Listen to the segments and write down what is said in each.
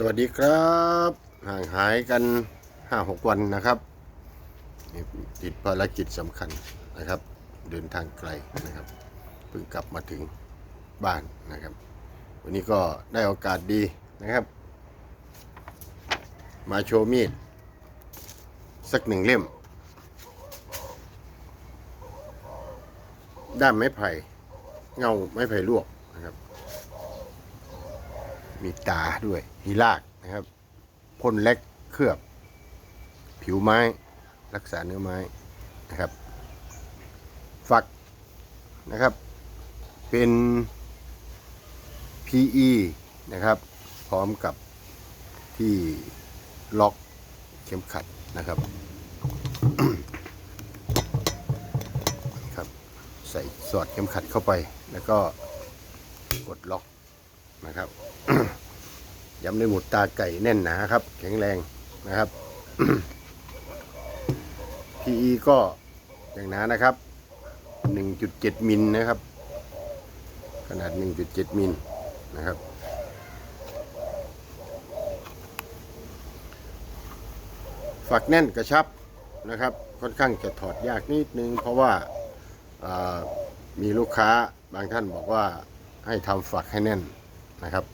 สวัสดีครับ ห่างหายกันห้าหกวันนะครับติดภารกิจสำคัญนะครับ เดินทางไกลนะครับเพิ่งกลับมาถึงบ้านนะครับ วันนี้ก็ได้โอกาสดีนะครับ มาโชว์มีด สักหนึ่งเล่ม ด้ามไม้ไผ่เงาไม้ไผ่ลวกนะครับ มีตาด้วยมีรากนะครับพ่นเล็กเคลือบ ผิวไม้ รักษาเนื้อไม้นะครับ ฝักนะครับ เป็น PE นะครับ พร้อมกับที่ล็อกเข็มขัดนะครับครับ ใส่สอดเข็มขัดเข้าไป แล้วก็กดล็อก นะครับย้ำด้วยหมุดตาไก่แน่นหนาครับ แข็งแรงนะครับ PE ก็อย่างหนานะครับ 1.7 มิลนะครับ ขนาด 1.7 มิลนะครับ ฝักแน่นกระชับนะครับ ค่อนข้างจะถอดยากนิดนึง เพราะว่าอ่ามีลูกค้าบางท่านบอกว่าให้ทำฝักให้แน่น นะครับ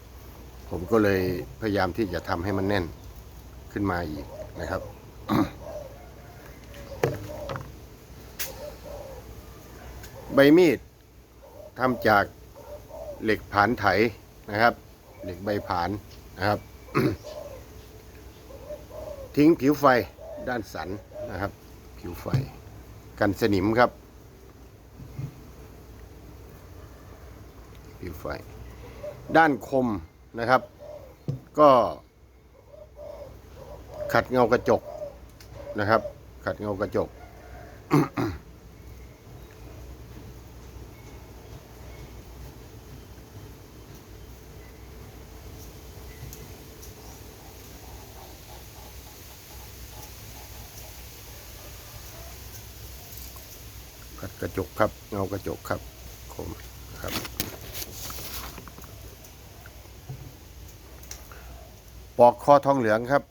ผมก็เลยพยายามที่จะทำให้มันแน่นขึ้นมาอีกนะครับ ใบมีดทำจากเหล็กผานไถนะครับ เหล็กใบผานนะครับ ทิ้งผิวไฟด้านสันนะครับ ผิวไฟกันสนิมครับผิวไฟ ด้านคมนะครับ ก็ขัดเงากระจกนะครับ ขัดเงากระจก ขัดกระจกครับ เงากระจกครับคมครับ ปอกคอทองเหลืองครับ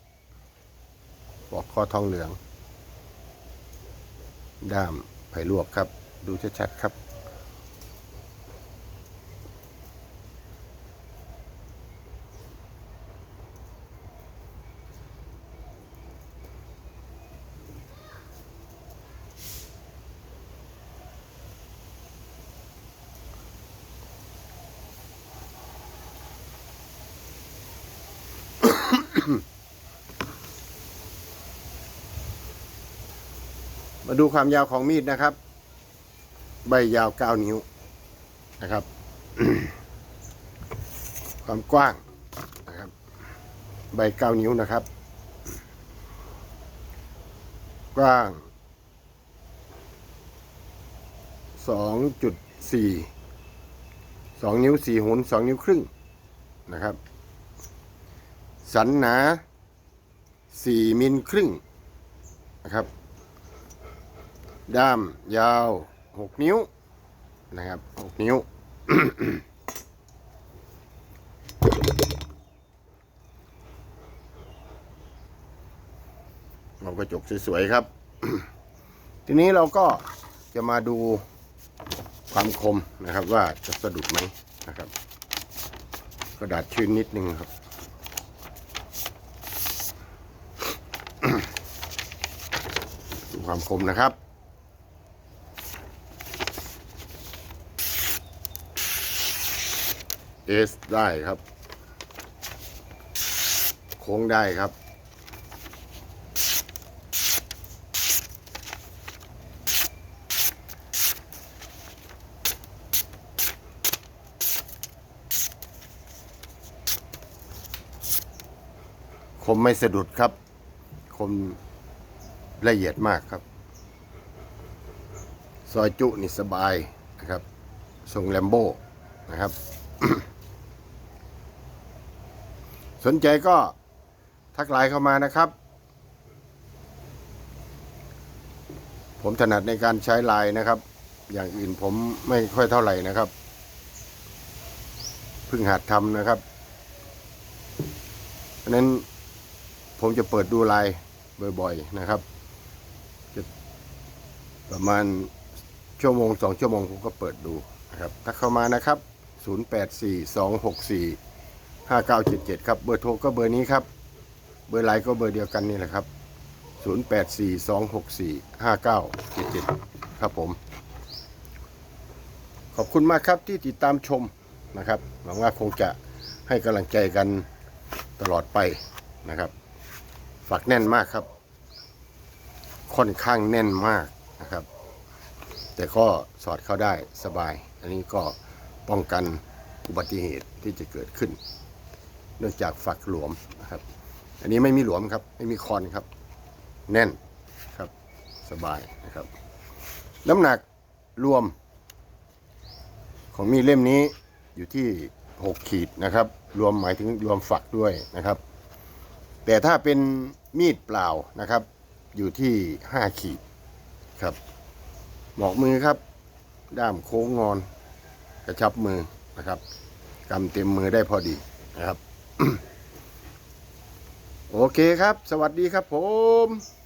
ปอกคอทองเหลือง ด้ามไผ่ลวกครับ ดูชัดๆครับ มาดูความยาวของมีดนะครับ ใบยาว9นิ้วนะครับ ความกว้างนะครับ ใบ9นิ้วนะครับ กว้าง2.4 2นิ้ว4หุน2นิ้วครึ่งนะครับ สันหนา4มิลครึ่งนะครับ ด้ามยาว6นิ้วนะครับ6นิ้ว เรากระจกสวยๆครับ ทีนี้เราก็จะมาดูความคมนะครับว่าจะสะดุดไหมนะครับ กระดาษชื้นนิดนึงครับดูความคมนะครับ เอสได้ครับ โค้งได้ครับ คมไม่สะดุดครับ คมละเอียดมากครับ ซอยจุนี่สบายนะครับทรงแลมโบ้นะครับ สนใจก็ทักไลน์เข้ามานะครับ ผมถนัดในการใช้ไลน์นะครับ อย่างอื่นผมไม่ค่อยเท่าไหร่นะครับ เพิ่งหัดทำนะครับเพราะนั้นผมจะเปิดดูไลน์บ่อยๆนะครับ จะประมาณชั่วโมงสองชั่วโมงผมก็เปิดดูนะครับถ้าเข้ามานะครับ 084264 5977 ครับ เบอร์โทรก็เบอร์นี้ครับ เบอร์ไลน์ก็เบอร์เดียวกันนี่แหละครับ 084264 5977 ครับผม ขอบคุณมากครับที่ติดตามชมนะครับ หวังว่าคงจะให้กำลังใจกันตลอดไปนะครับ ฝักแน่นมากครับ ค่อนข้างแน่นมากนะครับ แต่ก็สอดเข้าได้สบาย อันนี้ก็ป้องกันอุบัติเหตุที่จะเกิดขึ้น เนื่องจากฝักหลวมนะครับ อันนี้ไม่มีหลวมครับ ไม่มีคอนครับ แน่นครับ สบายนะครับ น้ำหนักรวม ของมีดเล่มนี้อยู่ที่ 6 ขีดนะครับ รวมหมายถึงรวมฝักด้วยนะครับ แต่ถ้าเป็นมีดเปล่านะครับ อยู่ที่ 5 ขีดครับหมอกมือครับ ด้ามโค้งงอน กระชับมือนะครับกำเต็มมือได้พอดีนะครับ โอเคครับ สวัสดีครับผม